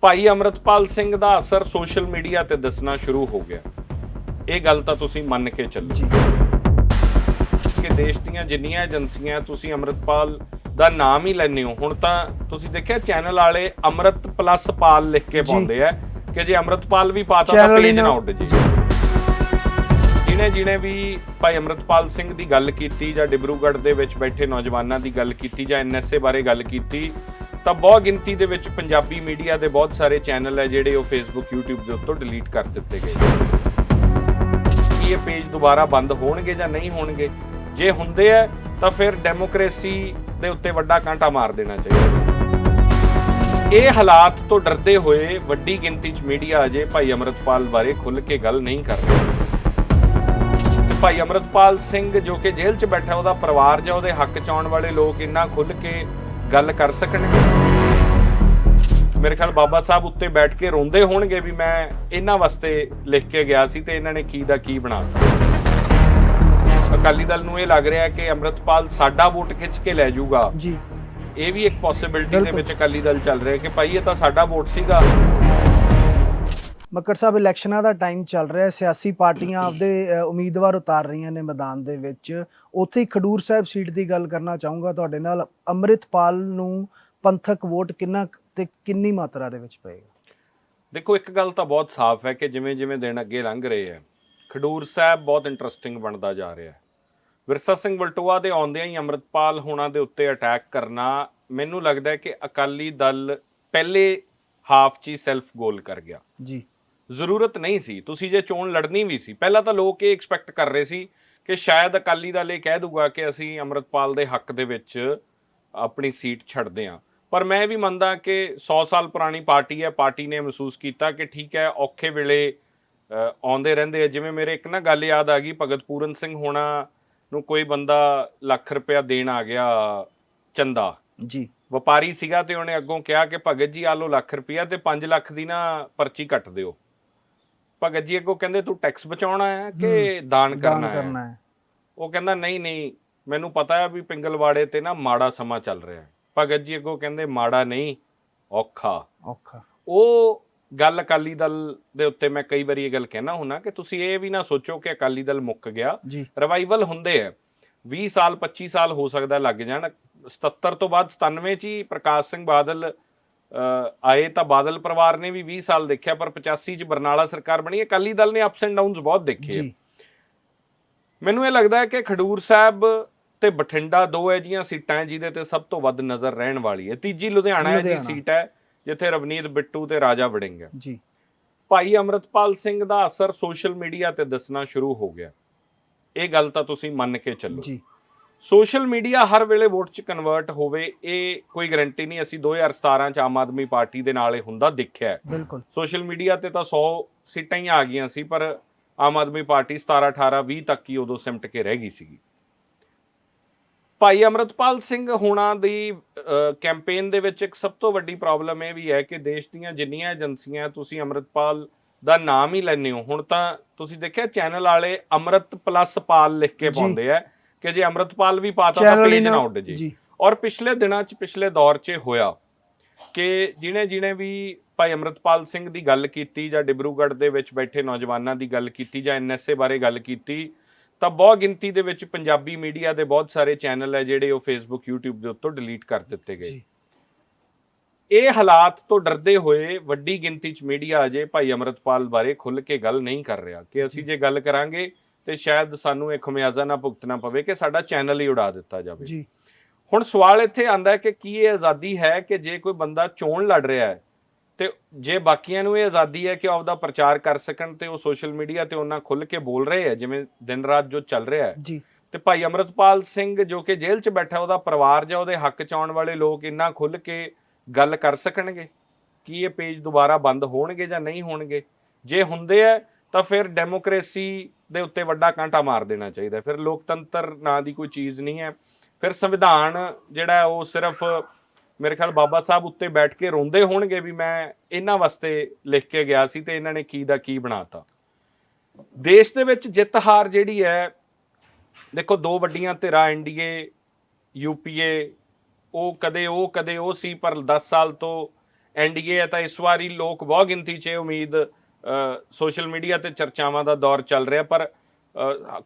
ਭਾਈ ਅਮਰਤਪਾਲ ਸਿੰਘ ਦਾ ਅਸਰ social media ਤੇ ਦਿਸਣਾ ਸ਼ੁਰੂ ਹੋ ਗਿਆ। ਇਹ ਗੱਲ ਤਾਂ ਤੁਸੀਂ ਮੰਨ ਕੇ ਚੱਲੋ। ਜੀ। ਕਿ ਦੇਸ਼ ਦੀਆਂ ਜਿੰਨੀਆਂ ਏਜੰਸੀਆਂ ਤੁਸੀਂ ਅਮਰਤਪਾਲ ਦਾ ਨਾਮ ਹੀ ਲੈਂਦੇ ਹੋ ਹੁਣ ਤਾਂ ਤੁਸੀਂ ਦੇਖਿਆ ਚੈਨਲ ਵਾਲੇ ਅਮਰਤ ਪਲੱਸ ਪਾਲ ਲਿਖ ਕੇ। ਪਾਉਂਦੇ ਆ ਕਿ ਜੇ ਅਮਰਤਪਾਲ ਵੀ ਪਾਤਾ ਤਾਂ ਪੇਜ ਨਾ ਨਾ- ਉੱਡ ਜੇ। ਜਿਹਨੇ ਜਿਹਨੇ ਵੀ ਭਾਈ ਅਮਰਤਪਾਲ ਸਿੰਘ ਦੀ ਗੱਲ ਕੀਤੀ ਜਾਂ ਡਿਬਰੂਗੜ੍ਹ ਦੇ ਵਿੱਚ ਬੈਠੇ ਨੌਜਵਾਨਾਂ ਦੀ ਗੱਲ ਕੀਤੀ ਜਾਂ ਐਨਐਸਏ ਬਾਰੇ ਗੱਲ ਕੀਤੀ ਤਾਂ ਬਹੁਤ ਗਿਣਤੀ ਦੇ ਵਿੱਚ ਪੰਜਾਬੀ ਮੀਡੀਆ ਦੇ ਬਹੁਤ ਸਾਰੇ ਚੈਨਲ ਹੈ ਜਿਹੜੇ ਉਹ ਫੇਸਬੁੱਕ YouTube ਦੇ ਉੱਤੋਂ ਡਿਲੀਟ ਕਰ ਦਿੱਤੇ ਗਏ ਕੀ ਇਹ ਪੇਜ ਦੁਬਾਰਾ ਬੰਦ ਹੋਣਗੇ ਜਾਂ ਨਹੀਂ ਹੋਣਗੇ? ਜੇ ਹੁੰਦੇ ਆ, ਤਾਂ ਫਿਰ ਡੈਮੋਕ੍ਰੇਸੀ ਦੇ ਉੱਤੇ ਵੱਡਾ ਕਾਂਟਾ ਮਾਰ ਦੇਣਾ ਚਾਹੀਦਾ। ਇਹ ਹਾਲਾਤ ਤੋਂ ਡਰਦੇ ਹੋਏ ਵੱਡੀ ਗਿਣਤੀ 'ਚ ਮੀਡੀਆ ਅਜੇ ਭਾਈ ਅਮਰਤਪਾਲ ਬਾਰੇ ਖੁੱਲ੍ਹ ਕੇ ਗੱਲ ਨਹੀਂ ਕਰ ਰਿਹਾ। ਭਾਈ ਅਮਰਤਪਾਲ ਸਿੰਘ ਜੋ ਕਿ ਜੇਲ੍ਹ 'ਚ ਬੈਠਾ, ਉਹਦਾ ਪਰਿਵਾਰ ਜਾਂ ਉਹਦੇ ਹੱਕ 'ਚ ਆਉਣ ਵਾਲੇ ਲੋਕ ਇੰਨਾ ਖੁੱਲ੍ਹ ਕੇ ਗੱਲ ਕਰ ਸਕਣਗੇ? ਮੇਰੇ ਖਿਆਲ ਬਾਬਾ ਸਾਹਿਬ ਉੱਤੇ ਬੈਠ ਕੇ ਰੋਂਦੇ ਹੋਣਗੇ ਵੀ ਮੈਂ ਇਹਨਾਂ ਵਾਸਤੇ ਲਿਖ ਕੇ ਗਿਆ ਸੀ ਤੇ ਇਹਨਾਂ ਨੇ ਕੀ ਦਾ ਕੀ ਬਣਾਤਾ ਅਕਾਲੀ ਦਲ ਨੂੰ ਇਹ ਲੱਗ ਰਿਹਾ ਕਿ ਅਮਰਤਪਾਲ ਸਾਡਾ ਵੋਟ ਖਿੱਚ ਕੇ ਲੈ ਜਾਊਗਾ। ਜੀ। ਇਹ ਵੀ ਇੱਕ ਪੋਸਿਬਿਲਿਟੀ ਦੇ। ਵਿੱਚ ਅਕਾਲੀ ਦਲ ਚੱਲ ਰਿਹਾ ਕਿ ਭਾਈ ਇਹ ਤਾਂ ਸਾਡਾ ਵੋਟ ਸੀਗਾ। ਮੱਕੜ ਸਾਹਿਬ ਇਲੈਕਸ਼ਨਾਂ ਦਾ ਟਾਈਮ ਚੱਲ ਰਿਹਾ ਹੈ। ਸਿਆਸੀ ਪਾਰਟੀਆਂ ਆਪਦੇ ਉਮੀਦਵਾਰ ਉਤਾਰ ਰਹੀਆਂ ਨੇ ਮੈਦਾਨ ਦੇ ਵਿੱਚ। ਉੱਥੇ ਹੀ ਖਡੂਰ ਸਾਹਿਬ ਸੀਟ ਦੀ ਗੱਲ ਕਰਨਾ ਚਾਹੂੰਗਾ ਤੁਹਾਡੇ ਨਾਲ। ਅੰਮ੍ਰਿਤਪਾਲ ਨੂੰ ਪੰਥਕ ਵੋਟ ਕਿੰਨਾ ਤੇ ਕਿੰਨੀ ਮਾਤਰਾ ਦੇ ਵਿੱਚ ਪਏਗਾ? ਦੇਖੋ ਇੱਕ ਗੱਲ ਤਾਂ ਬਹੁਤ ਸਾਫ਼ ਹੈ ਕਿ ਜਿਵੇਂ ਜਿਵੇਂ ਦਿਨ ਅੱਗੇ ਲੰਘ ਰਹੇ ਹੈ ਖਡੂਰ ਸਾਹਿਬ ਬਹੁਤ ਇੰਟਰਸਟਿੰਗ ਬਣਦਾ ਜਾ ਰਿਹਾ ਹੈ। ਵਿਰਸਾ ਸਿੰਘ ਵਲਟੋਆ ਦੇ ਆਉਂਦਿਆਂ ਹੀ ਅੰਮ੍ਰਿਤਪਾਲ ਹੋਣਾ ਦੇ ਉੱਤੇ ਅਟੈਕ ਕਰਨਾ ਮੈਨੂੰ ਲੱਗਦਾ ਹੈ ਕਿ ਅਕਾਲੀ ਦਲ ਪਹਿਲੇ ਹਾਫ 'ਚ ਹੀ ਸੈਲਫ ਗੋਲ ਕਰ ਗਿਆ। ਜੀ। ਜ਼ਰੂਰਤ ਨਹੀਂ ਸੀ। ਤੁਸੀਂ ਜੇ ਚੋਣ ਲੜਨੀ ਵੀ ਸੀ। ਪਹਿਲਾਂ ਤਾਂ ਲੋਕ ਇਹ ਐਕਸਪੈਕਟ ਕਰ ਰਹੇ ਸੀ ਕਿ ਸ਼ਾਇਦ ਅਕਾਲੀ ਦਲ ਇਹ ਕਹਿ ਦੂਗਾ ਕਿ ਅਸੀਂ ਅੰਮ੍ਰਿਤਪਾਲ ਦੇ ਹੱਕ ਦੇ ਵਿੱਚ ਆਪਣੀ ਸੀਟ ਛੱਡਦੇ ਹਾਂ। ਪਰ ਮੈਂ ਵੀ ਮੰਨਦਾ ਕਿ 100 ਸਾਲ ਪੁਰਾਣੀ ਪਾਰਟੀ ਹੈ। ਪਾਰਟੀ ਨੇ ਮਹਿਸੂਸ ਕੀਤਾ ਕਿ ਠੀਕ ਹੈ ਔਖੇ ਵੇਲੇ ਆਉਂਦੇ ਰਹਿੰਦੇ ਆ। ਜਿਵੇਂ ਮੇਰੇ ਇੱਕ ਨਾ ਗੱਲ ਯਾਦ ਆ ਗਈ ਭਗਤ ਪੂਰਨ ਸਿੰਘ ਹੋਣਾ ਨੂੰ ਕੋਈ ਬੰਦਾ ਲੱਖ ਰੁਪਇਆ ਦੇਣ ਆ ਗਿਆ ਚੰਦਾ। ਜੀ। ਵਪਾਰੀ ਸੀਗਾ ਤੇ ਉਹਨੇ ਅੱਗੋਂ ਕਿਹਾ ਕਿ ਭਗਤ ਜੀ ਆ ਲਓ ਲੱਖ ਰੁਪਇਆ ਤੇ 5 ਲੱਖ ਦੀ ਨਾ ਪਰਚੀ ਕੱਟ ਦਿਓ। ਭਗਤ ਜੀ ਅੱਗੋਂ ਕਹਿੰਦੇ ਤੂੰ ਟੈਕਸ ਬਚਾਉਣਾ ਹੈ ਕਿ ਦਾਨ ਕਰਨਾ ਹੈ? ਹੈ। ਉਹ ਕਹਿੰਦਾ ਨਹੀਂ ਨਹੀਂ ਮੈਨੂੰ ਪਤਾ ਹੈ ਵੀ ਪਿੰਗਲਵਾੜੇ ਤੇ ਨਾ ਮਾੜਾ ਸਮਾਂ ਚੱਲ ਰਿਹਾ ਹੈ। ਭਗਤ ਜੀ ਅੱਗੋਂ ਕਹਿੰਦੇ ਮਾੜਾ ਨਹੀਂ ਔਖਾ। ਔਖਾ। ਉਹ ਗੱਲ ਅਕਾਲੀ ਦਲ ਦੇ ਉੱਤੇ ਮੈਂ ਕਈ ਵਾਰੀ ਇਹ ਗੱਲ ਕਹਿਣਾ ਹੁੰਨਾ ਕਿ ਤੁਸੀਂ ਇਹ ਵੀ ਨਾ ਸੋਚੋ ਕਿ ਅਕਾਲੀ ਦਲ ਮੁੱਕ ਗਿਆ। ਰਿਵਾਈਵਲ ਹੁੰਦੇ ਆ 20 ਸਾਲ 25 ਸਾਲ ਹੋ ਸਕਦਾ ਲੱਗ ਜਾਣ। 77 ਤੋਂ ਬਾਅਦ 97 ਚ ਹੀ ਪ੍ਰਕਾਸ਼ ਸਿੰਘ ਬਾਦਲ ਆਏ ਤਾਂ ਬਾਦਲ ਪਰਿਵਾਰ ਨੇ ਵੀ 20 ਸਾਲ ਦੇਖਿਆ ਪਰ 85 ਚ ਬਰਨਾਲਾ ਸਰਕਾਰ ਬਣੀ ਅਕਾਲੀ ਦਲ ਨੇ ਅਪਸ ਐਂਡ ਡਾਊਨਸ ਬਹੁਤ ਦੇਖੇ ਮੈਨੂੰ ਇਹ ਲੱਗਦਾ ਹੈ ਕਿ ਖਡੂਰ ਸਾਹਿਬ ਤੇ ਬਠਿੰਡਾ ਦੋ ਹੈ ਜੀਆਂ ਸੀਟਾਂ ਜਿਹਦੇ ਤੇ ਸਭ ਤੋਂ ਵੱਧ ਨਜ਼ਰ ਰਹਿਣ ਵਾਲੀ ਹੈ। ਤੀਜੀ ਲੁਧਿਆਣਾ ਹੈ ਜੀ। ਸੀਟ ਹੈ ਜਿੱਥੇ ਰਵਨੀਤ ਬਿੱਟੂ ਤੇ ਰਾਜਾ ਵੜਿੰਗ ਹੈ। ਜੀ। ਭਾਈ ਅਮਰਤਪਾਲ ਸਿੰਘ ਦਾ ਅਸਰ ਸੋਸ਼ਲ ਮੀਡੀਆ ਤੇ ਦਿਸਣਾ ਸ਼ੁਰੂ ਹੋ ਗਿਆ। ਇਹ ਗੱਲ ਤਾਂ ਤੁਸੀਂ ਮੰਨ ਕੇ ਚੱਲੋ। ਜੀ। ਸੋਸ਼ਲ ਮੀਡੀਆ ਹਰ ਵੇਲੇ ਵੋਟ 'ਚ ਕਨਵਰਟ ਹੋਵੇ ਇਹ ਕੋਈ ਗਾਰੰਟੀ ਨਹੀਂ। ਅਸੀਂ 2017 'ਚ ਆਮ ਆਦਮੀ ਪਾਰਟੀ ਦੇ ਨਾਲ ਇਹ ਹੁੰਦਾ ਦੇਖਿਆ। ਬਿਲਕੁਲ। ਸੋਸ਼ਲ ਮੀਡੀਆ ਤੇ ਤਾਂ 100 ਸੀਟਾਂ ਹੀ ਆ ਗਈਆਂ ਸੀ ਪਰ ਆਮ ਆਦਮੀ ਪਾਰਟੀ 17 18 20 ਤੱਕ ਹੀ ਉਦੋਂ ਸਿਮਟ ਕੇ ਰਹਿ ਗਈ ਸੀਗੀ। ਭਾਈ ਅਮਰਤਪਾਲ ਸਿੰਘ ਹੋਣਾ ਦੀ ਕੈਂਪੇਨ ਦੇ ਵਿੱਚ ਇੱਕ ਸਭ ਤੋਂ ਵੱਡੀ ਪ੍ਰੋਬਲਮ ਇਹ ਵੀ ਹੈ ਕਿ ਦੇਸ਼ ਦੀਆਂ ਜਿੰਨੀਆਂ ਏਜੰਸੀਆਂ ਤੁਸੀਂ ਅਮਰਤਪਾਲ ਦਾ ਨਾਮ ਹੀ ਲੈਂਦੇ ਹੋ। ਹੁਣ ਤਾਂ ਤੁਸੀਂ ਦੇਖਿਆ ਚੈਨਲ ਵਾਲੇ ਅਮਰਤ ਪਲੱਸ ਪਾਲ ਲਿਖ ਕੇ। ਪਾਉਂਦੇ ਆ। ਕਿ ਜੇ ਅਮਰਤਪਾਲ ਵੀ ਪਾਤਾ ਤਾਂ Channel ਹੀ ਪੇਜ ਨਾ। ਨਾ- ਉੱਡ ਜੇ। ਜੀ। ਔਰ ਪਿਛਲੇ ਦਿਨਾਂ 'ਚ ਪਿਛਲੇ ਦੌਰ 'ਚ ਇਹ ਹੋਇਆ ਕਿ ਜਿਨੇ ਜਿਨੇ ਵੀ ਭਾਈ ਅਮਰਤਪਾਲ ਸਿੰਘ ਦੀ ਗੱਲ ਕੀਤੀ ਜਾਂ ਡਿਬਰੂਗੜ੍ਹ ਦੇ ਵਿੱਚ ਬੈਠੇ ਨੌਜਵਾਨਾਂ ਦੀ ਗੱਲ ਕੀਤੀ ਜਾਂ ਐਨਐਸਏ ਬਾਰੇ ਗੱਲ ਕੀਤੀ ਤਾਂ ਬਹੁਤ ਗਿਣਤੀ ਦੇ ਵਿੱਚ ਪੰਜਾਬੀ ਮੀਡੀਆ ਦੇ ਬਹੁਤ ਸਾਰੇ ਚੈਨਲ ਹੈ ਜਿਹੜੇ ਉਹ ਫੇਸਬੁੱਕ YouTube ਦੇ ਉੱਤੋਂ ਡਿਲੀਟ ਕਰ ਦਿੱਤੇ ਗਏ। ਜੀ। ਇਹ ਹਾਲਾਤ ਤੋਂ ਡਰਦੇ ਹੋਏ ਵੱਡੀ ਗਿਣਤੀ 'ਚ ਮੀਡੀਆ ਅਜੇ ਭਾਈ ਅਮਰਤਪਾਲ ਬਾਰੇ ਖੁੱਲ੍ਹ ਕੇ ਗੱਲ ਨਹੀਂ ਕਰ ਰਿਹਾ ਕਿ ਅਸੀਂ ਜੇ ਗੱਲ ਕਰਾਂਗੇ ਤੇ ਸ਼ਾਇਦ ਸਾਨੂੰ ਇਹ ਖਮਿਆਜ਼ਾ ਨਾ ਭੁਗਤਣਾ ਪਵੇ ਕਿ ਸਾਡਾ ਚੈਨਲ ਹੀ ਉਡਾ ਦਿੱਤਾ ਜਾਵੇ। ਜੀ। ਹੁਣ ਸਵਾਲ ਇੱਥੇ ਆਂਦਾ ਹੈ ਕਿ ਕੀ ਇਹ ਆਜ਼ਾਦੀ ਹੈ ਕਿ ਜੇ ਕੋਈ ਬੰਦਾ ਚੋਣ ਲੜ ਰਿਹਾ ਹੈ ਤੇ ਜੇ ਬਾਕੀਆਂ ਨੂੰ ਇਹ ਆਜ਼ਾਦੀ ਹੈ ਕਿ ਉਹ ਆਪਦਾ ਪ੍ਰਚਾਰ ਕਰ ਸਕਣ ਤੇ ਉਹ ਸੋਸ਼ਲ ਮੀਡੀਆ ਤੇ ਉਹਨਾਂ ਖੁੱਲ ਕੇ ਬੋਲ ਰਹੇ ਹੈ ਜਿਵੇਂ ਦਿਨ ਰਾਤ ਜੋ ਚੱਲ ਰਿਹਾ ਹੈ। ਜੀ। ਤੇ ਭਾਈ ਅਮਰਤਪਾਲ ਸਿੰਘ ਜੋ ਕਿ ਜੇਲ੍ਹ 'ਚ ਬੈਠਾ ਉਹਦਾ ਪਰਿਵਾਰ ਜਾਂ ਉਹਦੇ ਹੱਕ 'ਚ ਆਉਣ ਵਾਲੇ ਲੋਕ ਇੰਨਾ ਖੁੱਲ ਕੇ ਗੱਲ ਕਰ ਸਕਣਗੇ? ਕੀ ਇਹ ਪੇਜ ਦੁਬਾਰਾ ਬੰਦ ਹੋਣਗੇ ਜਾਂ ਨਹੀਂ ਹੋਣਗੇ? ਜੇ ਹੁੰਦੇ ਆ ਤਾਂ ਫਿਰ ਡੈਮੋਕ੍ਰੇਸੀ ਦੇ ਉੱਤੇ ਵੱਡਾ ਕਾਂਟਾ ਮਾਰ ਦੇਣਾ ਚਾਹੀਦਾ। ਫਿਰ ਲੋਕਤੰਤਰ ਨਾਂ ਦੀ ਕੋਈ ਚੀਜ਼ ਨਹੀਂ ਹੈ। ਫਿਰ ਸੰਵਿਧਾਨ ਜਿਹੜਾ ਉਹ ਸਿਰਫ ਮੇਰੇ ਖਿਆਲ ਬਾਬਾ ਸਾਹਿਬ ਉੱਤੇ ਬੈਠ ਕੇ ਰੋਂਦੇ ਹੋਣਗੇ ਵੀ ਮੈਂ ਇਹਨਾਂ ਵਾਸਤੇ ਲਿਖ ਕੇ ਗਿਆ ਸੀ ਤੇ ਇਹਨਾਂ ਨੇ ਕੀ ਦਾ ਕੀ ਬਣਾਤਾ। ਦੇਸ਼ ਦੇ ਵਿੱਚ ਜਿੱਤ ਹਾਰ ਜਿਹੜੀ ਹੈ, ਦੇਖੋ ਦੋ ਵੱਡੀਆਂ ਧਿਰਾਂ ਐਨਡੀਏ ਯੂਪੀਏ ਉਹ ਕਦੇ ਉਹ ਕਦੇ ਉਹ ਸੀ, ਪਰ 10 ਸਾਲ ਤੋਂ ਐਨਡੀਏ ਹੈ ਤਾਂ ਇਸ ਵਾਰੀ ਲੋਕ ਬਹੁਤ ਗਿਣਤੀ 'ਚ ਉਮੀਦ ਸੋਸ਼ਲ ਮੀਡੀਆ ਤੇ ਚਰਚਾਵਾਂ ਦਾ ਦੌਰ ਚੱਲ ਰਿਹਾ ਪਰ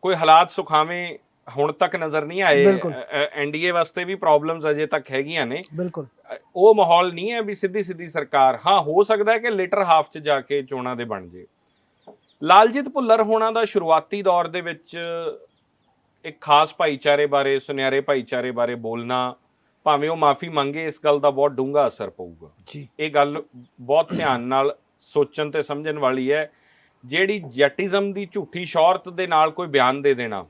ਕੋਈ ਹਾਲਾਤ ਸੁਖਾਵੇਂ ਹੁਣ ਤੱਕ ਨਜ਼ਰ ਨਹੀਂ ਆਏ। ਐਨਡੀਏ ਵਾਸਤੇ ਵੀ ਪ੍ਰੋਬਲਮਸ ਅਜੇ ਤੱਕ ਹੈਗੀਆਂ ਨੇ। ਬਿਲਕੁਲ। ਉਹ ਮਾਹੌਲ ਨਹੀਂ ਹੈ ਵੀ ਸਿੱਧੀ ਸਿੱਧੀ ਸਰਕਾਰ ਹਾਂ ਹੋ ਸਕਦਾ ਹੈ ਕਿ ਲੇਟਰ ਹਾਫ 'ਚ ਜਾ ਕੇ ਚੋਣਾਂ ਦੇ ਬਣ ਜੇ। ਲਾਲਜੀਤ ਭੁੱਲਰ ਹੋਣਾ ਦਾ ਸ਼ੁਰੂਆਤੀ ਦੌਰ ਦੇ ਵਿੱਚ ਇੱਕ ਖਾਸ ਭਾਈਚਾਰੇ ਬਾਰੇ ਸੁਨਿਆਰੇ ਭਾਈਚਾਰੇ ਬਾਰੇ ਬੋਲਣਾ ਭਾਵੇਂ ਉਹ ਮਾਫੀ ਮੰਗੇ ਇਸ ਗੱਲ ਦਾ ਬਹੁਤ ਡੂੰਘਾ ਅਸਰ ਪਊਗਾ। ਜੀ। ਇਹ ਗੱਲ ਬਹੁਤ ਧਿਆਨ ਨਾਲ ਸੋਚਣ ਤੇ ਸਮਝਣ ਵਾਲੀ ਹੈ ਜਿਹੜੀ ਜੈਟਿਜ਼ਮ ਦੀ ਝੂਠੀ ਸ਼ੌਹਰਤ ਦੇ ਨਾਲ ਕੋਈ ਬਿਆਨ ਦੇ ਦੇਣਾ।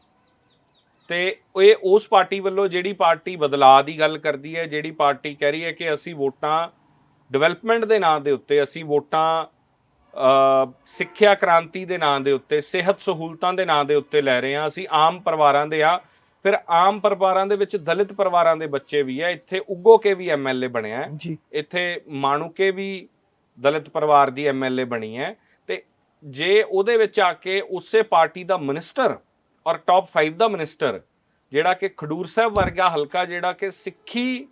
ਤੇ ਇਹ ਉਸ ਪਾਰਟੀ ਵੱਲੋਂ ਜਿਹੜੀ ਪਾਰਟੀ ਬਦਲਾਅ ਦੀ ਗੱਲ ਕਰਦੀ ਹੈ ਜਿਹੜੀ ਪਾਰਟੀ ਕਹਿ ਰਹੀ ਹੈ ਕਿ ਅਸੀਂ ਵੋਟਾਂ ਡਿਵੈਲਪਮੈਂਟ ਦੇ ਨਾਂ ਦੇ ਉੱਤੇ ਅਸੀਂ ਵੋਟਾਂ ਸਿੱਖਿਆ ਕ੍ਰਾਂਤੀ ਦੇ ਨਾਂ ਦੇ ਉੱਤੇ ਸਿਹਤ ਸਹੂਲਤਾਂ ਦੇ ਨਾਂ ਦੇ ਉੱਤੇ ਲੈ ਰਹੇ ਹਾਂ। ਅਸੀਂ ਆਮ ਪਰਿਵਾਰਾਂ ਦੇ ਆ ਫਿਰ ਆਮ ਪਰਿਵਾਰਾਂ ਦੇ ਵਿੱਚ ਦਲਿਤ ਪਰਿਵਾਰਾਂ ਦੇ ਬੱਚੇ ਵੀ ਆ ਇੱਥੇ ਉੱਗੋ ਕੇ ਵੀ ਐਮਐਲਏ ਬਣਿਆ। ਇੱਥੇ ਮਾਣੂਕੇ ਵੀ ਦਲਿਤ ਪਰਿਵਾਰ ਦੀ ਐਮਐਲਏ ਬਣੀ ਹੈ ਤੇ ਜੇ ਉਹਦੇ ਵਿੱਚ ਆ ਕੇ ਉਸੇ ਪਾਰਟੀ ਦਾ ਮਿਨਿਸਟਰ ਔਰ ਟਾਪ 5 ਦਾ ਮਿਨਿਸਟਰ ਜਿਹੜਾ ਕਿ ਖਡੂਰ ਸਾਹਿਬ ਵਰਗਾ ਹਲਕਾ ਜਿਹੜਾ ਕਿ ਸਿੱਖੀ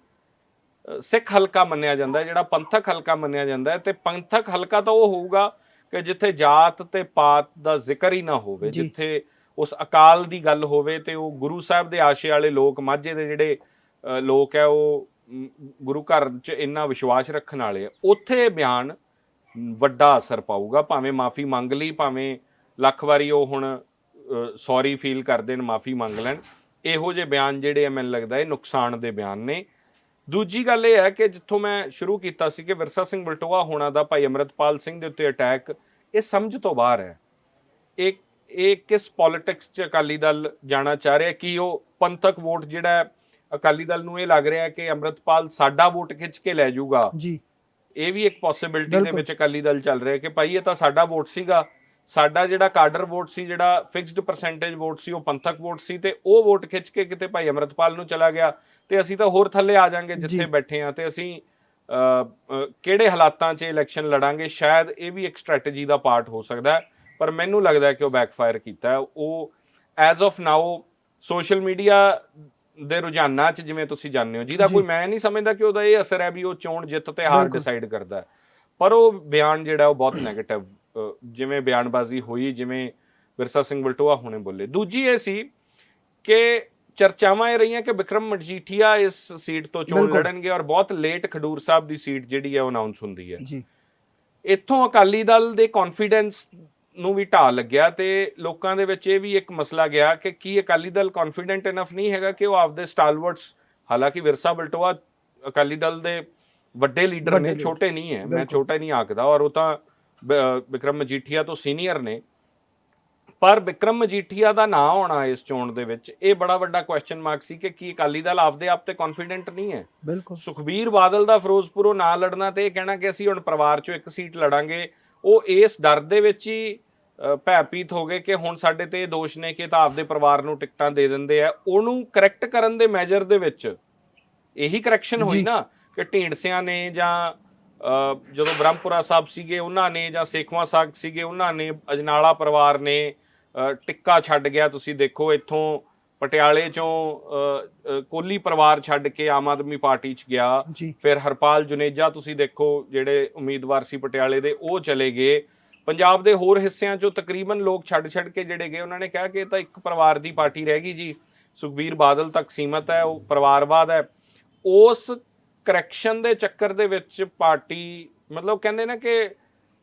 ਸਿੱਖ ਹਲਕਾ ਮੰਨਿਆ ਜਾਂਦਾ ਜਿਹੜਾ ਪੰਥਕ ਹਲਕਾ ਮੰਨਿਆ ਜਾਂਦਾ ਤੇ ਪੰਥਕ ਹਲਕਾ ਤਾਂ ਉਹ ਹੋਊਗਾ ਕਿ ਜਿੱਥੇ ਜਾਤ ਤੇ ਪਾਤ ਦਾ ਜ਼ਿਕਰ ਹੀ ਨਾ ਹੋਵੇ। ਜਿੱਥੇ ਉਸ ਅਕਾਲ ਦੀ ਗੱਲ ਹੋਵੇ ਤੇ ਉਹ ਗੁਰੂ ਸਾਹਿਬ ਦੇ ਆਸ਼ੇ ਵਾਲੇ ਲੋਕ ਮਾਝੇ ਦੇ ਜਿਹੜੇ ਲੋਕ ਹੈ ਉਹ ਗੁਰੂ ਘਰ 'ਚ ਇੰਨਾ ਵਿਸ਼ਵਾਸ ਰੱਖਣ ਵਾਲੇ ਆ, ਉੱਥੇ ਇਹ ਬਿਆਨ ਵੱਡਾ ਅਸਰ ਪਾਊਗਾ, ਭਾਵੇਂ ਮਾਫੀ ਮੰਗ ਲਈ, ਭਾਵੇਂ ਲੱਖ ਵਾਰੀ ਉਹ ਹੁਣ ਸੌਰੀ ਫੀਲ ਕਰਦੇ ਨੇ, ਮਾਫੀ ਮੰਗ ਲੈਣ। ਇਹੋ ਜਿਹੇ ਬਿਆਨ ਜਿਹੜੇ ਆ, ਮੈਨੂੰ ਲੱਗਦਾ ਇਹ ਨੁਕਸਾਨ ਦੇ ਬਿਆਨ ਨੇ। ਦੂਜੀ ਗੱਲ ਇਹ ਹੈ ਕਿ ਜਿੱਥੋਂ ਮੈਂ ਸ਼ੁਰੂ ਕੀਤਾ ਸੀ ਕਿ ਵਿਰਸਾ ਸਿੰਘ ਬਲਟੋਆ ਹੋਣਾ ਦਾ ਭਾਈ ਅਮਰਤਪਾਲ ਸਿੰਘ ਦੇ ਉੱਤੇ ਅਟੈਕ ਇਹ ਸਮਝ ਤੋਂ ਬਾਹਰ ਹੈ। ਇਹ ਇਹ ਕਿਸ ਪੋਲਿਟਿਕਸ 'ਚ ਅਕਾਲੀ ਦਲ ਜਾਣਾ ਚਾਹ ਰਿਹਾ, ਕਿ ਉਹ ਪੰਥਕ ਵੋਟ ਜਿਹੜਾ ਅਕਾਲੀ ਦਲ ਨੂੰ ਇਹ ਲੱਗ ਰਿਹਾ ਕਿ ਅਮਰਤਪਾਲ ਸਾਡਾ ਵੋਟ ਖਿੱਚ ਕੇ ਲੈ ਜਾਊਗਾ। ਜੀ। ਇਹ ਵੀ ਇੱਕ ਪੋਸਿਬਿਲਿਟੀ ਦੇ। ਵਿੱਚ ਅਕਾਲੀ ਦਲ ਚੱਲ ਰਿਹਾ ਕਿ ਭਾਈ ਇਹ ਤਾਂ ਸਾਡਾ ਵੋਟ ਸੀਗਾ। ਸਾਡਾ ਜਿਹੜਾ ਕਾਡਰ ਵੋਟ ਸੀ ਜਿਹੜਾ ਫਿਕਸਡ ਪਰਸੈਂਟੇਜ ਵੋਟ ਸੀ ਉਹ ਪੰਥਕ ਵੋਟ ਸੀ ਤੇ ਉਹ ਵੋਟ ਖਿੱਚ ਕੇ ਕਿਤੇ ਭਾਈ ਅਮਰਤਪਾਲ ਨੂੰ ਚਲਾ ਗਿਆ। ਤੇ ਅਸੀਂ ਤਾਂ ਹੋਰ ਥੱਲੇ ਆ ਜਾਾਂਗੇ। ਜਿੱਥੇ ਬੈਠੇ ਆ ਤੇ ਅਸੀਂ ਕਿਹੜੇ ਹਾਲਾਤਾਂ 'ਚ ਇਲੈਕਸ਼ਨ ਲੜਾਂਗੇ ਸ਼ਾਇਦ ਇਹ ਵੀ ਇੱਕ ਸਟ੍ਰੈਟਜੀ ਦਾ ਪਾਰਟ ਹੋ ਸਕਦਾ ਹੈ। ਪਰ ਮੈਨੂੰ ਲੱਗਦਾ ਕਿ ਉਹ ਬੈਕਫਾਇਰ ਕੀਤਾ ਉਹ as of now social media ਦੇ ਰੁਝਾਨਾਂ 'ਚ ਜਿਵੇਂ ਤੁਸੀਂ ਜਾਣਦੇ ਹੋ ਜਿਹਦਾ। ਕੋਈ ਮੈਂ ਨਹੀਂ ਸਮਝਦਾ ਕਿ ਉਹਦਾ ਇਹ ਅਸਰ ਹੈ ਵੀ ਉਹ ਚੋਣ ਜਿੱਤ ਤੇ ਹਾਰ। ਡਿਸਾਈਡ ਕਰਦਾ ਪਰ ਉਹ ਬਿਆਨ ਜਿਹੜਾ ਉਹ ਬਹੁਤ 네ਗੇਟਿਵ ਜਿਵੇਂ ਬਿਆਨਬਾਜ਼ੀ ਹੋਈ ਜਿਵੇਂ ਵਿਰਸਾ ਸਿੰਘ ਬਲਟੋਆ ਹੁਣੇ ਬੋਲੇ ਦੂਜੀ ਇਹ ਸੀ ਕਿ ਚਰਚਾਵਾਂ ਇਹ ਰਹੀਆਂ ਕਿ ਵਿਕਰਮ ਮਜੀਠੀਆ ਇਸ ਸੀਟ ਤੋਂ ਚੋਣ। ਲੜਨਗੇ ਔਰ ਬਹੁਤ ਲੇਟ ਖਡੂਰ ਸਾਹਿਬ ਦੀ ਸੀਟ ਜਿਹੜੀ ਹੈ ਉਹ ਅਨਾਉਂਸ ਹੁੰਦੀ ਹੈ ਜੀ ਇੱਥੋਂ ਅਕਾਲੀ ਦਲ ਦੇ ਕੌਨਫੀਡੈਂਸ ਨੂੰ ਵੀ ਢਾਹ ਲੱਗਿਆ ਤੇ ਲੋਕਾਂ ਦੇ ਵਿੱਚ ਇਹ ਵੀ ਇੱਕ ਮਸਲਾ ਗਿਆ ਕਿ ਕੀ ਅਕਾਲੀ ਦਲ ਕੌਨਫੀਡੈਂਟ ਇਨਫ ਨਹੀਂ ਹੈਗਾ ਕਿ ਉਹ ਆਪਦੇ ਸਟਾਲਵਰਟਸ ਹਾਲਾਂਕਿ ਵਿਰਸਾ ਬਲਟੋਆ ਅਕਾਲੀ ਦਲ ਦੇ ਵੱਡੇ ਲੀਡਰ ਨੇ ਛੋਟੇ ਨਹੀਂ ਹੈ ਮੈਂ। ਛੋਟਾ ਨਹੀਂ ਆਖਦਾ ਔਰ ਉਹ ਤਾਂ ਬ- ਵਿਕਰਮ ਮਜੀਠੀਆ ਤੋਂ ਸੀਨੀਅਰ ਨੇ। ਪਰ ਵਿਕਰਮ ਮਜੀਠੀਆ ਦਾ ਨਾਂ ਆਉਣਾ ਇਸ ਚੋਣ ਦੇ ਵਿੱਚ ਇਹ ਬੜਾ ਵੱਡਾ ਕੁਐਸਚਨ ਮਾਰਕ ਸੀ ਕਿ ਕੀ ਅਕਾਲੀ ਦਲ ਆਪਦੇ ਆਪ ਤੇ ਕੌਨਫੀਡੈਂਟ ਨਹੀਂ ਹੈ। ਬਿਲਕੁਲ। ਸੁਖਬੀਰ ਬਾਦਲ ਦਾ ਫਿਰੋਜ਼ਪੁਰੋਂ ਨਾ ਲੜਨਾ ਤੇ ਇਹ ਕਹਿਣਾ ਕਿ ਅਸੀਂ ਹੁਣ ਪਰਿਵਾਰ ਚੋਂ ਇੱਕ ਸੀਟ ਲੜਾਂਗੇ ਉਹ ਇਸ ਡਰ ਦੇ ਵਿੱਚ ਹੀ ਅ, ਭੈਭੀਤ ਹੋ ਗਏ ਕਿ ਹੁਣ ਸਾਡੇ ਤੇ ਇਹ ਦੋਸ਼ ਨੇ ਕਿ ਤਾਂ ਆਪਦੇ ਪਰਿਵਾਰ ਨੂੰ ਟਿਕਟਾਂ ਦੇ ਦਿੰਦੇ ਆ ਉਹਨੂੰ ਕਰੈਕਟ ਕਰਨ ਦੇ ਮੈਜਰ ਦੇ ਵਿੱਚ ਇਹੀ ਕਰੈਕਸ਼ਨ ਹੋਈ। ਨਾ ਕਿ ਢੀਂਡਸਿਆਂ ਨੇ ਜਾਂ ਜਦੋਂ ਬ੍ਰਹਮਪੁਰਾ ਸਾਹਿਬ ਸੀਗੇ ਉਹਨਾਂ ਨੇ ਜਾਂ ਸੇਖਵਾਂ ਸਾਹਿਬ ਸੀਗੇ ਉਹਨਾਂ ਨੇ ਅਜਨਾਲਾ ਪਰਿਵਾਰ ਨੇ ਟਿੱਕਾ ਛੱਡ ਗਿਆ ਤੁਸੀਂ ਦੇਖੋ ਇੱਥੋਂ ਪਟਿਆਲੇ ਚੋਂ ਕੋਲੀ ਪਰਿਵਾਰ ਛੱਡ ਕੇ ਆਮ ਆਦਮੀ ਪਾਰਟੀ 'ਚ ਗਿਆ। ਫਿਰ ਹਰਪਾਲ ਜੁਨੇਜਾ ਤੁਸੀਂ ਦੇਖੋ ਜਿਹੜੇ ਉਮੀਦਵਾਰ ਸੀ ਪਟਿਆਲੇ ਦੇ ਉਹ ਚਲੇ ਗਏ। ਪੰਜਾਬ ਦੇ ਹੋਰ ਹਿੱਸਿਆਂ 'ਚੋਂ ਤਕਰੀਬਨ ਲੋਕ ਛੱਡ-ਛੱਡ ਕੇ ਜਿਹੜੇ ਗਏ ਉਹਨਾਂ ਨੇ ਕਿਹਾ ਕਿ ਇਹ ਤਾਂ ਇੱਕ ਪਰਿਵਾਰ ਦੀ ਪਾਰਟੀ ਰਹਿ ਗਈ ਜੀ। ਸੁਖਬੀਰ ਬਾਦਲ ਤੱਕ ਸੀਮਤ ਹੈ ਉਹ ਪਰਿਵਾਰਵਾਦ ਹੈ। ਉਸ ਕਰੈਕਸ਼ਨ ਦੇ ਚੱਕਰ ਦੇ ਵਿੱਚ ਪਾਰਟੀ ਮਤਲਬ ਕਹਿੰਦੇ ਨੇ ਕਿ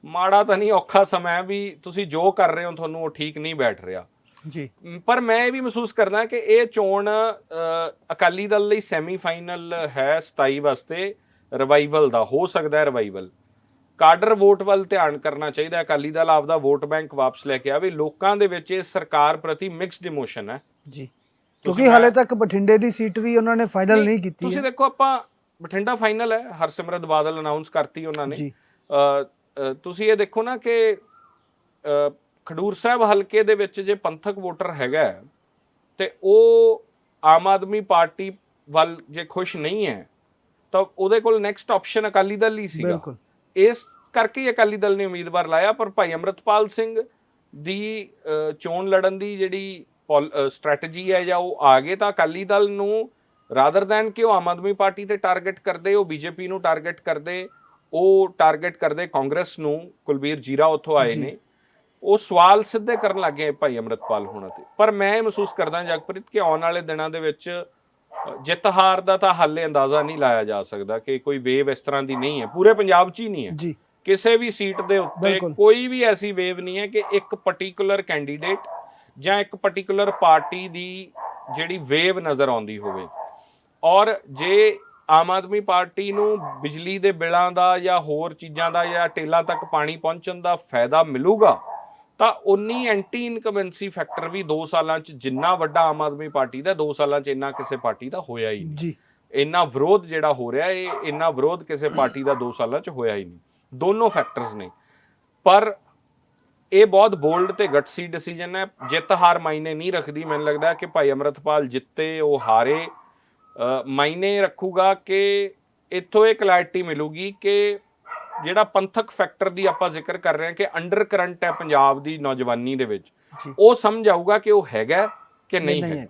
ਮਾੜਾ ਤਾਂ ਨਹੀਂ ਔਖਾ ਸਮਾਂ ਹੈ ਵੀ ਤੁਸੀਂ ਜੋ ਕਰ ਰਹੇ ਹੋ ਤੁਹਾਨੂੰ ਉਹ ਠੀਕ ਨਹੀਂ ਬੈਠ ਰਿਹਾ। ਜੀ। ਪਰ ਮੈਂ ਇਹ ਵੀ ਮਹਿਸੂਸ ਕਰਦਾ ਕਿ ਇਹ ਚੋਣ ਅਕਾਲੀ ਦਲ ਲਈ ਸੈਮੀਫਾਈਨਲ ਹੈ 27 ਵਾਸਤੇ। ਰਿਵਾਈਵਲ ਦਾ ਹੋ ਸਕਦਾ ਹੈ ਰਿਵਾਈਵਲ ਕਾਡਰ ਵੋਟ ਵੱਲ ਧਿਆਨ ਕਰਨਾ ਚਾਹੀਦਾ ਹੈ। ਅਕਾਲੀ ਦਲ ਆਪਦਾ ਵੋਟ ਬੈਂਕ ਵਾਪਸ ਲੈ ਕੇ ਆਵੇ। ਲੋਕਾਂ ਦੇ ਵਿੱਚ ਇਹ ਸਰਕਾਰ ਪ੍ਰਤੀ ਮਿਕਸਡ ਇਮੋਸ਼ਨ ਹੈ। ਜੀ। ਕਿਉਂਕਿ ਹਾਲੇ ਤੱਕ ਬਠਿੰਡੇ ਦੀ ਸੀਟ ਵੀ ਉਹਨਾਂ ਨੇ ਫਾਈਨਲ ਨਹੀਂ ਕੀਤੀ ਤੁਸੀਂ ਦੇਖੋ ਆਪਾਂ ਬਠਿੰਡਾ ਫਾਈਨਲ ਹੈ। ਹਰਸਿਮਰਤ ਬਾਦਲ ਅਨਾਉਂਸ ਕਰਤੀ ਉਹਨਾਂ ਨੇ। ਤੁਸੀਂ ਇਹ ਦੇਖੋ ਨਾ ਕਿ ਖਡੂਰ ਸਾਹਿਬ ਹਲਕੇ ਦੇ ਵਿੱਚ ਜੇ ਪੰਥਕ ਵੋਟਰ ਹੈਗਾ ਤੇ ਉਹ ਆਮ ਆਦਮੀ ਪਾਰਟੀ ਵੱਲ ਜੇ ਖੁਸ਼ ਨਹੀਂ ਹੈ ਤਾਂ ਉਹਦੇ ਕੋਲ ਨੈਕਸਟ ਆਪਸ਼ਨ ਅਕਾਲੀ ਦਲ ਹੀ ਸੀਗਾ। ਬਿਲਕੁਲ। ਇਸ ਕਰਕੇ ਹੀ ਅਕਾਲੀ ਦਲ ਨੇ ਉਮੀਦਵਾਰ ਲਾਇਆ ਪਰ ਭਾਈ ਅਮਰਤਪਾਲ ਸਿੰਘ ਦੀ ਚੋਣ ਲੜਨ ਦੀ ਜਿਹੜੀ ਸਟ੍ਰੈਟਜੀ ਹੈ ਜਾਂ ਉਹ ਆ ਗਏ ਤਾਂ ਅਕਾਲੀ ਦਲ ਨੂੰ ਰਾਦਰ ਦੈਨ ਕਿ ਉਹ ਆਮ ਆਦਮੀ ਪਾਰਟੀ ਤੇ ਟਾਰਗੇਟ ਕਰਦੇ ਉਹ ਬੀਜੇਪੀ ਨੂੰ ਟਾਰਗੇਟ ਕਰਦੇ ਉਹ ਟਾਰਗੇਟ ਕਰਦੇ ਕਾਂਗਰਸ ਨੂੰ ਕੁਲਬੀਰ ਜੀਰਾ ਉੱਥੋਂ ਆਏ। ਨੇ। ਉਹ ਸਵਾਲ ਸਿੱਧੇ ਕਰਨ ਲੱਗੇ ਭਾਈ ਅਮਰਤਪਾਲ ਹੋਣਾ ਤੇ। ਪਰ ਮੈਂ ਇਹ ਮਹਿਸੂਸ ਕਰਦਾ ਜਗਪ੍ਰੀਤ ਕਿ ਆਉਣ ਵਾਲੇ ਦਿਨਾਂ ਦੇ ਵਿੱਚ ਜਿੱਤ ਹਾਰ ਦਾ ਤਾਂ ਹਾਲੇ ਅੰਦਾਜ਼ਾ ਨਹੀਂ ਲਾਇਆ ਜਾ ਸਕਦਾ ਕਿ ਕੋਈ ਵੇਵ ਇਸ ਤਰ੍ਹਾਂ ਦੀ ਨਹੀਂ ਹੈ। ਪੂਰੇ ਪੰਜਾਬ 'ਚ ਹੀ ਨਹੀਂ ਹੈ। ਜੀ। ਕਿਸੇ ਵੀ ਸੀਟ ਦੇ ਉੱਤੇ। ਕੋਈ ਵੀ ਐਸੀ ਵੇਵ ਨਹੀਂ ਹੈ ਕਿ ਇੱਕ ਪਾਰਟਿਕੂਲਰ ਕੈਂਡੀਡੇਟ ਜਾਂ ਇੱਕ ਪਾਰਟਿਕੂਲਰ ਪਾਰਟੀ ਦੀ ਜਿਹੜੀ ਵੇਵ ਨਜ਼ਰ ਆਉਂਦੀ ਹੋਵੇ। ਔਰ ਜੇ ਆਮ ਆਦਮੀ ਪਾਰਟੀ ਨੂੰ ਬਿਜਲੀ ਦੇ ਬਿੱਲਾਂ ਦਾ ਜਾਂ ਹੋਰ ਚੀਜ਼ਾਂ ਦਾ ਜਾਂ ਟੇਲਾਂ ਤੱਕ ਪਾਣੀ ਪਹੁੰਚਣ ਦਾ ਫਾਇਦਾ ਮਿਲੂਗਾ ਤਾਂ ਉਨੀ ਐਂਟੀ ਇਨਕਮਬੈਂਸੀ ਫੈਕਟਰ ਵੀ 2 ਸਾਲਾਂ 'ਚ ਜਿੰਨਾ ਵੱਡਾ ਆਮ ਆਦਮੀ ਪਾਰਟੀ ਦਾ 2 ਸਾਲਾਂ 'ਚ ਇੰਨਾ ਕਿਸੇ ਪਾਰਟੀ ਦਾ ਹੋਇਆ ਹੀ ਨਹੀਂ। ਜੀ। ਇੰਨਾ ਵਿਰੋਧ ਜਿਹੜਾ ਹੋ ਰਿਹਾ ਇਹ ਇੰਨਾ ਵਿਰੋਧ ਕਿਸੇ ਪਾਰਟੀ ਦਾ 2 ਸਾਲਾਂ 'ਚ ਹੋਇਆ ਹੀ ਨਹੀਂ। ਦੋਨੋਂ ਫੈਕਟਰਸ ਨੇ। ਪਰ ਇਹ ਬਹੁਤ ਬੋਲਡ ਤੇ ਗਟਸੀ ਡਿਸੀਜਨ ਹੈ। ਜਿੱਤ ਹਾਰ ਮਾਇਨੇ ਨਹੀਂ ਰੱਖਦੀ। ਮੈਨੂੰ ਲੱਗਦਾ ਕਿ ਭਾਈ ਅਮਰਤਪਾਲ ਜਿੱਤੇ ਉਹ ਹਾਰੇ। ਮਾਇਨੇ ਰੱਖੂਗਾ ਕਿ ਇੱਥੋਂ ਇਹ ਕਲੈਰਿਟੀ ਮਿਲੂਗੀ ਕਿ ਜਿਹੜਾ ਪੰਥਕ ਫੈਕਟਰ ਦੀ ਆਪਾਂ ਜ਼ਿਕਰ ਕਰ ਰਹੇ ਹਾਂ ਕਿ ਅੰਡਰ ਕਰੰਟ ਹੈ ਪੰਜਾਬ ਦੀ ਨੌਜਵਾਨੀ ਦੇ ਵਿੱਚ ਉਹ ਸਮਝ ਆਊਗਾ ਕਿ ਉਹ ਹੈਗਾ ਕਿ ਨਹੀਂ ਹੈ